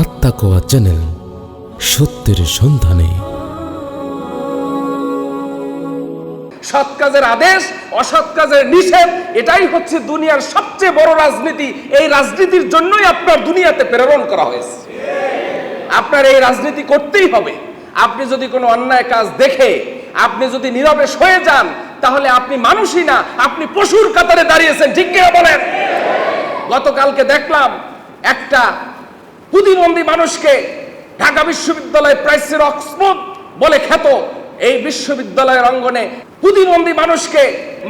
আত্মাকোয়া channel সত্যের সন্ধানে। সৎ কাজের আদেশ, অসৎ কাজের নিষেধ, এটাই হচ্ছে দুনিয়ার সবচেয়ে বড় রাজনীতি। এই রাজনীতির জন্যই আপনার দুনিয়াতে প্রেরণ করা হয়েছে। আপনার এই রাজনীতি করতেই হবে। আপনি যদি কোনো অন্যায় কাজ দেখে, আপনি যদি নীরবে সয়ে যান, তাহলে আপনি মানুষই না, আপনি পশুর কাতারে দাঁড়িয়েছেন, ঠিক কিনা বলেন? গতকালকে দেখলাম একটা প্রতিবন্ধী মানুষকে ঢাকা বিশ্ববিদ্যালয় প্রাইসের অক্সফোর্ড বলে খ্যাত। এই বিশ্ববিদ্যালয়ের অঙ্গনে প্রতিবন্ধী মানুষকে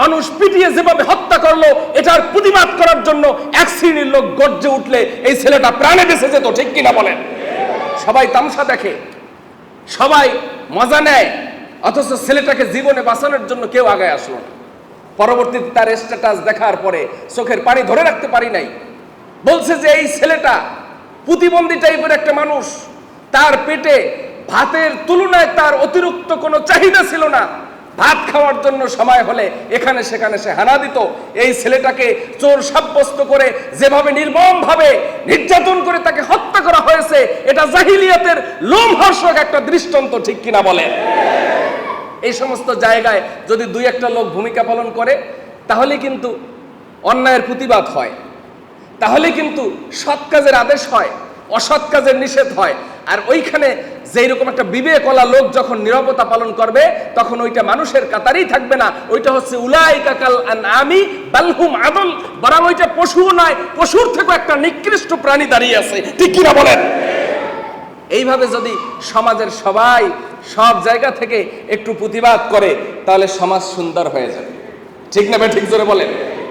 মানুষ পিটিয়ে যেভাবে হত্যা করল, এটার প্রতিবাদ করার জন্য এক শ্রেণির লোক গর্জে উঠলে এই ছেলেটা প্রাণে বেঁচে যেত, ঠিক কিনা বলেন? সবাই তামসা দেখে। সবাই মজা নেয়, অথচ ছেলেটাকে জীবনে বাঁচানোর জন্য কেউ আগে আসলো না। পরবর্তীতে তার স্ট্যাটাস দেখার পরে চোখের পানি ধরে রাখতে পারি নাই। বলছে যে এই ছেলেটা প্রতিবন্ধী টাইপের একটা মানুষ। তার পেটে ভাতের তুলনায় তার অতিরিক্ত কোনো চাহিদা ছিল না। ভাত খাওয়ার জন্য সময় হলে এখানে সেখানে সে হানা দিত। এই ছেলেটাকে চোর সাব্যস্ত করে যেভাবে নির্মম ভাবে নির্যাতন করে তাকে হত্যা করা হয়েছে, এটা জাহিলিয়াতের লোমহর্ষক একটা দৃষ্টান্ত ঠিক কিনা বলেন এই সমস্ত জায়গায় যদি দুই একটা লোক ভূমিকা পালন করে তাহলে কিন্তু অন্যায়ের প্রতিবাদ হয়। তাহলে কিন্তু সৎ কাজের আদেশ হয়, অসৎ কাজের নিষেধ হয়। আর ওইখানে যেই রকম একটা বিবেকলা লোক যখন নিরবতা পালন করবে, তখন ওইটা মানুষের কাতারই থাকবে না। ওইটা হচ্ছে উলাইকা কাল আমি বালহুম আদল। বরং ওইটা পশুও নয়, পশুর থেকেও একটা নিকৃষ্ট প্রাণী দাঁড়িয়ে আছে। ঠিক কিনা বলেন? এইভাবে যদি সমাজের সবাই সব জায়গা থেকে একটু প্রতিবাদ করে, তাহলে সমাজ সুন্দর হয়ে যাবে। ঠিক না ঠিক জোরে বলেন?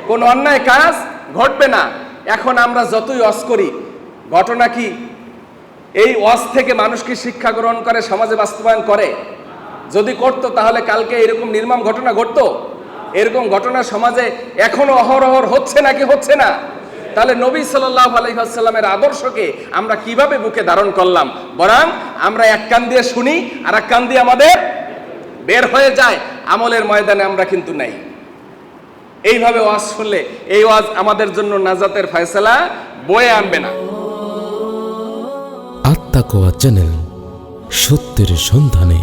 কোন অন্যায় কাজ ঘটবে না। এখন আমরা যতই অস করি, ঘটনা কি? এই ওয়াজ থেকে মানুষ কি শিক্ষা গ্রহণ করে, সমাজে বাস্তবায়ন করে? যদি করতো, তাহলে কালকে এরকম নির্মম ঘটনা ঘটতো? এরকম ঘটনা সমাজে এখনও অহরহর হচ্ছে নাকি হচ্ছে না? তাহলে নবী সাল্লাহ আলহিহাস্লামের আদর্শকে আমরা কীভাবে বুকে ধারণ করলাম? বরং আমরা এক কান দিয়ে শুনি, আর এক কান দিয়ে আমাদের বের হয়ে যায়। আমলের ময়দানে আমরা কিন্তু নাই। এইভাবে ওয়াজ শুনলে, এই ওয়াজ আমাদের জন্য নাজাতের ফয়সালা বয়ে আনবে না। আত্মাকোয়া চ্যানেল, সত্যের সন্ধানে।